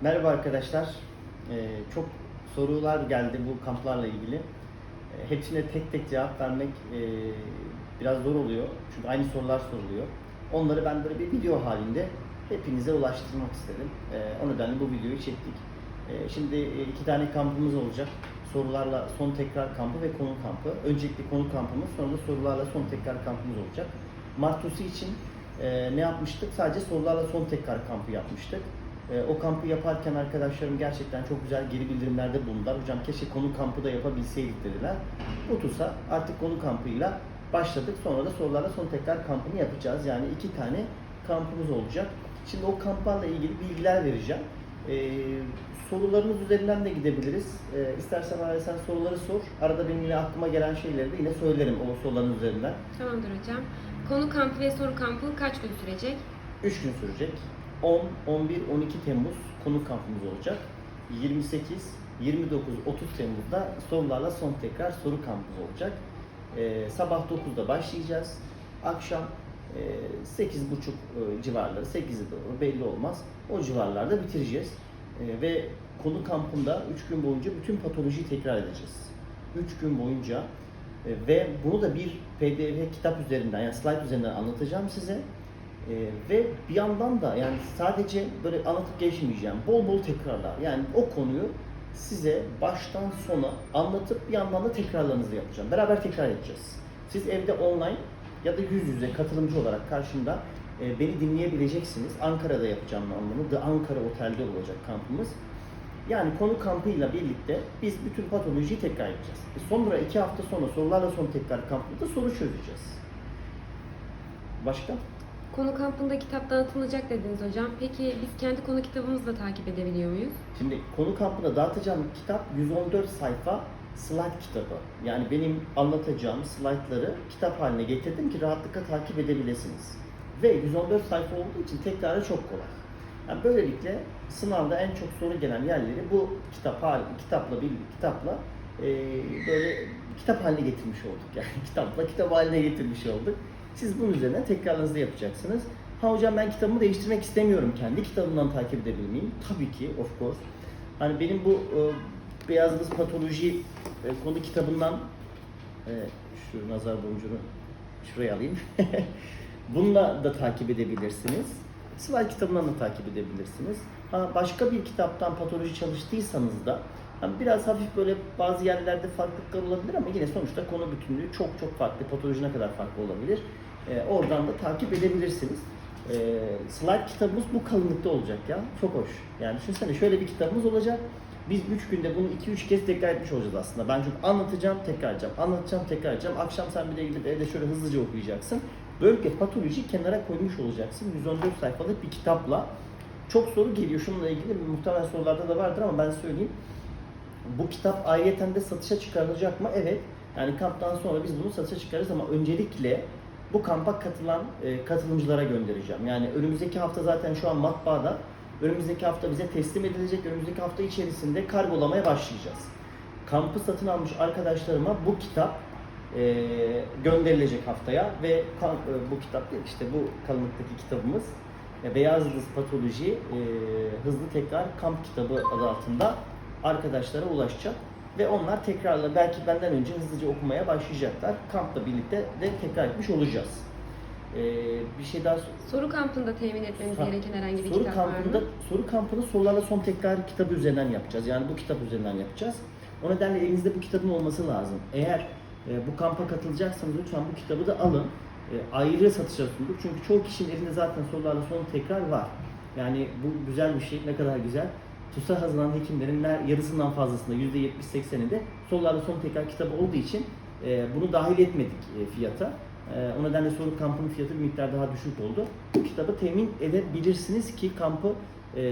Merhaba arkadaşlar. Ee, çok sorular geldi bu kamplarla ilgili. Ee, hepsine tek tek cevap vermek e, biraz zor oluyor. Çünkü aynı sorular soruluyor. Onları ben böyle bir video halinde hepinize ulaştırmak istedim. Ee, o nedenle bu videoyu çektik. Ee, şimdi e, iki tane kampımız olacak. Sorularla son tekrar kampı ve konu kampı. Öncelikle konu kampımız, sonra da sorularla son tekrar kampımız olacak. Martusi için e, ne yapmıştık? Sadece sorularla son tekrar kampı yapmıştık. E, o kampı yaparken arkadaşlarım gerçekten çok güzel geri bildirimlerde bulundular. Hocam keşke konu kampı da yapabilseydik dediler. Utus'a artık konu kampıyla başladık. Sonra da sorularla son tekrar kampını yapacağız. Yani iki tane kampımız olacak. Şimdi o kamplarla ilgili bilgiler vereceğim. E, sorularınız üzerinden de gidebiliriz. E, istersen arada sen soruları sor. Arada benim yine aklıma gelen şeyleri de yine söylerim o soruların üzerinden. Tamamdır hocam. Konu kampı ve soru kampı kaç gün sürecek? 3 gün sürecek. 10, 11, 12 Temmuz konu kampımız olacak. 28, 29, 30 Temmuz'da sorularla son tekrar soru kampımız olacak. Ee, sabah 9'da başlayacağız. Akşam e, 8.30 e, civarları, 8'e doğru belli olmaz. O civarlarda bitireceğiz. E, ve konu kampında 3 gün boyunca bütün patolojiyi tekrar edeceğiz. 3 gün boyunca e, ve bunu da bir PDF kitap üzerinden yani slide üzerinden anlatacağım size. Ee, ve bir yandan da yani sadece böyle anlatıp geçmeyeceğim. Bol bol tekrarlar. Yani o konuyu size baştan sona anlatıp bir yandan da tekrarlarınızı yapacağım. Beraber tekrar edeceğiz. Siz evde online ya da yüz yüze katılımcı olarak karşımda e, beni dinleyebileceksiniz. Ankara'da yapacağım bunu. The Ankara Otel'de olacak kampımız. Yani konu kampıyla birlikte biz bütün patolojiyi tekrar edeceğiz. E sonra iki hafta sonra sorularla son tekrar kampında soru çözeceğiz. Başka? Konu kampında kitap dağıtılacak dediniz hocam. Peki biz kendi konu kitabımızı da takip edebiliyor muyuz? Şimdi konu kampında dağıtacağım kitap 114 sayfa slide kitabı. Yani benim anlatacağım slaytları kitap haline getirdim ki rahatlıkla takip edebilirsiniz. Ve 114 sayfa olduğu için tekrarı çok kolay. Yani böylelikle sınavda en çok soru gelen yerleri bu kitap hali, kitapla bir kitapla e, böyle kitap haline getirmiş olduk yani kitapla kitap haline getirmiş olduk. Siz bunun üzerine tekrarlarınızı yapacaksınız. Ha hocam ben kitabımı değiştirmek istemiyorum. Kendi kitabımdan takip edebilir miyim? Tabii ki, of course. Hani benim bu e, Beyaz Patoloji e, konu kitabından e, şu nazar boncuğunu şuraya alayım. Bununla da takip edebilirsiniz. Slide kitabından da takip edebilirsiniz. Ha, başka bir kitaptan patoloji çalıştıysanız da hani biraz hafif böyle bazı yerlerde farklılıklar olabilir ama yine sonuçta konu bütünlüğü çok çok farklı. Patoloji ne kadar farklı olabilir. Ee, oradan da takip edebilirsiniz. Ee, slide kitabımız bu kalınlıkta olacak ya. Çok hoş. Yani düşünsene şöyle bir kitabımız olacak. Biz 3 günde bunu 2-3 kez tekrar etmiş olacağız aslında. Ben çünkü anlatacağım, tekrar edeceğim. Anlatacağım, tekrar edeceğim. Akşam sen bir de gidip evde şöyle hızlıca okuyacaksın. Böylelikle patoloji kenara koymuş olacaksın. 114 sayfalık bir kitapla. Çok soru geliyor şununla ilgili. Muhtemelen sorularda da vardır ama ben söyleyeyim. Bu kitap ayrıyeten de satışa çıkarılacak mı? Evet. Yani kamptan sonra biz bunu satışa çıkarırız ama öncelikle bu kampa katılan e, katılımcılara göndereceğim. Yani önümüzdeki hafta zaten şu an matbaada. Önümüzdeki hafta bize teslim edilecek. Önümüzdeki hafta içerisinde kargolamaya başlayacağız. Kampı satın almış arkadaşlarıma bu kitap e, gönderilecek haftaya ve kan- e, bu kitap işte bu kalınlıktaki kitabımız e, Beyaz Yıldız Patoloji e, Hızlı Tekrar Kamp Kitabı adı altında arkadaşlara ulaşacak ve onlar tekrarla belki benden önce hızlıca okumaya başlayacaklar. Kampla birlikte de tekrar etmiş olacağız. E, bir şey daha Soru kampında temin etmemiz Ha, gereken herhangi bir soru kitap var kampında mı? soru kampını sorularla son tekrar kitabı üzerinden yapacağız. Yani bu kitap üzerinden yapacağız. O nedenle elinizde bu kitabın olması lazım. Eğer e, bu kampa katılacaksanız lütfen bu kitabı da alın. E, ayrı satışa sunduk. Çünkü çoğu kişinin elinde zaten sorularla son tekrar var. Yani bu güzel bir şey. Ne kadar güzel. TUS'a hazırlanan hekimlerin yarısından fazlasında %70-80'inde sorularla son tekrar kitabı olduğu için e, bunu dahil etmedik e, fiyata. E, o nedenle soru kampının fiyatı bir miktar daha düşük oldu. Bu kitabı temin edebilirsiniz ki kampı e,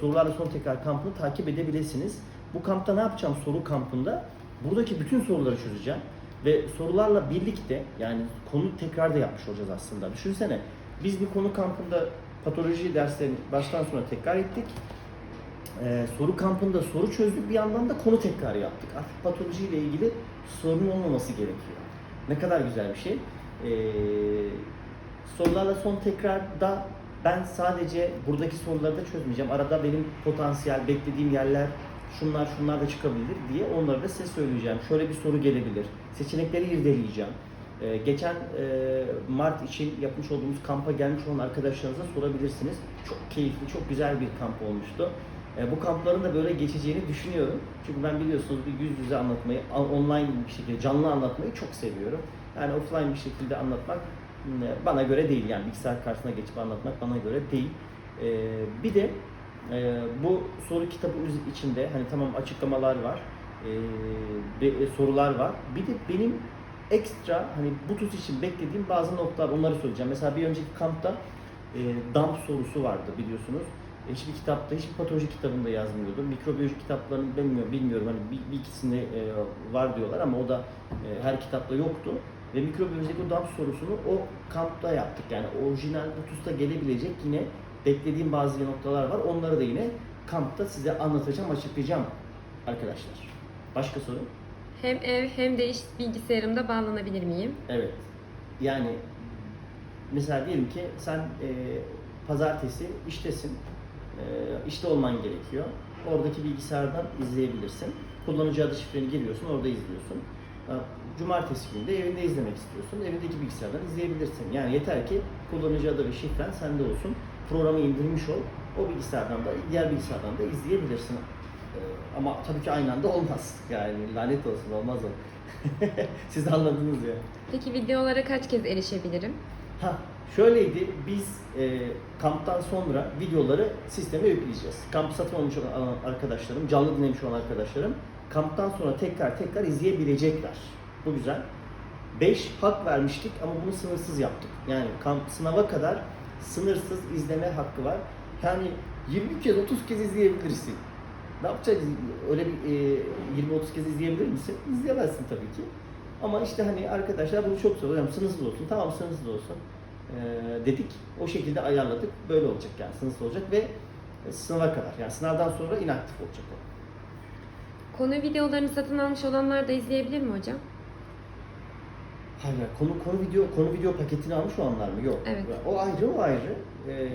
sorularla son tekrar kampını takip edebilirsiniz. Bu kampta ne yapacağım soru kampında? Buradaki bütün soruları çözeceğim ve sorularla birlikte yani konu tekrar da yapmış olacağız aslında. Düşünsene biz bir konu kampında patoloji derslerini baştan sona tekrar ettik. Ee, soru kampında soru çözdük bir yandan da konu tekrar yaptık. Artık patolojiyle ilgili sorun olmaması gerekiyor. Ne kadar güzel bir şey. Ee, sorularla son tekrarda Ben sadece buradaki soruları da çözmeyeceğim. Arada benim potansiyel beklediğim yerler şunlar şunlar da çıkabilir diye onları da size söyleyeceğim. Şöyle bir soru gelebilir. Seçenekleri irdeleyeceğim. Ee, geçen e, Mart için yapmış olduğumuz kampa gelmiş olan arkadaşlarınıza sorabilirsiniz. Çok keyifli, çok güzel bir kamp olmuştu. E, bu kampların da böyle geçeceğini düşünüyorum. Çünkü ben biliyorsunuz bir yüz yüze anlatmayı, online bir şekilde canlı anlatmayı çok seviyorum. Yani offline bir şekilde anlatmak e, bana göre değil. Yani bilgisayar karşısına geçip anlatmak bana göre değil. E, bir de e, bu soru kitabı içinde hani tamam açıklamalar var, e, be- e, sorular var. Bir de benim ekstra hani bu tuz için beklediğim bazı noktalar onları söyleyeceğim. Mesela bir önceki kampta e, damp sorusu vardı biliyorsunuz. Hiçbir kitapta, hiçbir patoloji kitabında yazmıyordu. Mikrobiyoloji kitaplarını bilmiyorum, bilmiyorum. Hani bir, bir ikisinde e, var diyorlar ama o da e, her kitapta yoktu. Ve mikrobiyolojideki o damp sorusunu o kampta yaptık. Yani orijinal Butus'ta gelebilecek yine beklediğim bazı noktalar var. Onları da yine kampta size anlatacağım, açıklayacağım arkadaşlar. Başka soru? Hem ev hem de iş bilgisayarımda bağlanabilir miyim? Evet. Yani mesela diyelim ki sen e, pazartesi iştesin. E, işte olman gerekiyor. Oradaki bilgisayardan izleyebilirsin. Kullanıcı adı şifreni giriyorsun, orada izliyorsun. E, Cumartesi günü de evinde izlemek istiyorsun. Evindeki bilgisayardan izleyebilirsin. Yani yeter ki kullanıcı adı ve şifren sende olsun. Programı indirmiş ol. O bilgisayardan da, diğer bilgisayardan da izleyebilirsin. E, ama tabii ki aynı anda olmaz. Yani lanet olsun olmaz o. Siz anladınız ya. Peki videolara kaç kez erişebilirim? Ha, şöyleydi. Biz e, kamptan sonra videoları sisteme yükleyeceğiz. Kamp satın almış olan arkadaşlarım, canlı dinlemiş olan arkadaşlarım kamptan sonra tekrar tekrar izleyebilecekler. Bu güzel. 5 hak vermiştik ama bunu sınırsız yaptık. Yani kamp sınava kadar sınırsız izleme hakkı var. Yani 20 kez 30 kez izleyebilirsin. Ne yapacağız? Öyle bir e, 20-30 kez izleyebilir misin? İzleyemezsin tabii ki. Ama işte hani arkadaşlar bunu çok soruyor. Sınırsız olsun. Tamam sınırsız olsun. Ee, dedik. O şekilde ayarladık. Böyle olacak yani sınırsız olacak ve sınava kadar. Yani sınavdan sonra inaktif olacak o. Konu videolarını satın almış olanlar da izleyebilir mi hocam? Hayır, konu konu video konu video paketini almış olanlar mı? Yok. Evet. O ayrı, o ayrı. Ee,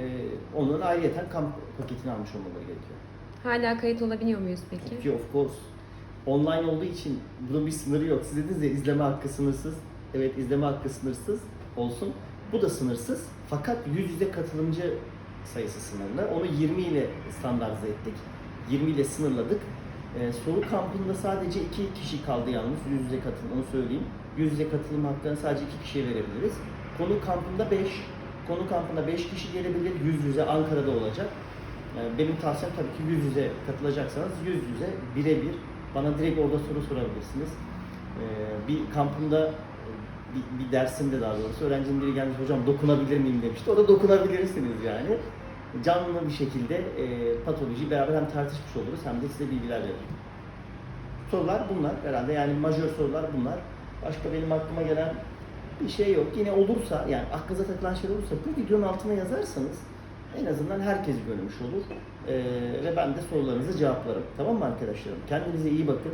onların ayrıyeten kamp paketini almış olmaları gerekiyor. Hala kayıt olabiliyor muyuz peki? Ki of course. Online olduğu için bunun bir sınırı yok. Siz dediniz ya izleme hakkı sınırsız. Evet izleme hakkı sınırsız olsun. Bu da sınırsız. Fakat yüz yüze katılımcı sayısı sınırlı. Onu 20 ile standartize ettik. 20 ile sınırladık. Ee, soru kampında sadece iki kişi kaldı yalnız yüz yüze katılım onu söyleyeyim. Yüz yüze katılım haklarını sadece iki kişiye verebiliriz. Konu kampında 5, konu kampında 5 kişi gelebilir. Yüz yüze Ankara'da olacak. Ee, Benim tavsiyem tabii ki yüz yüze katılacaksanız yüz yüze birebir bana direkt orada soru sorabilirsiniz. Ee, Bir kampımda bir, bir dersimde daha doğrusu öğrencinin biri gelmiş hocam dokunabilir miyim demişti. O da dokunabilirsiniz yani. Canlı bir şekilde e, patoloji beraber hem tartışmış oluruz hem de size bilgiler veririm. Sorular bunlar herhalde yani majör sorular bunlar. Başka benim aklıma gelen bir şey yok. Yine olursa yani aklınıza takılan şey olursa bu videonun altına yazarsanız en azından herkes görmüş olur. Ee, ve ben de sorularınızı cevaplarım. Tamam mı arkadaşlarım? Kendinize iyi bakın.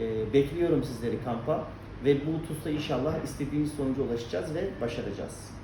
Ee, bekliyorum sizleri kampa. Ve bu hususta inşallah istediğimiz sonuca ulaşacağız ve başaracağız.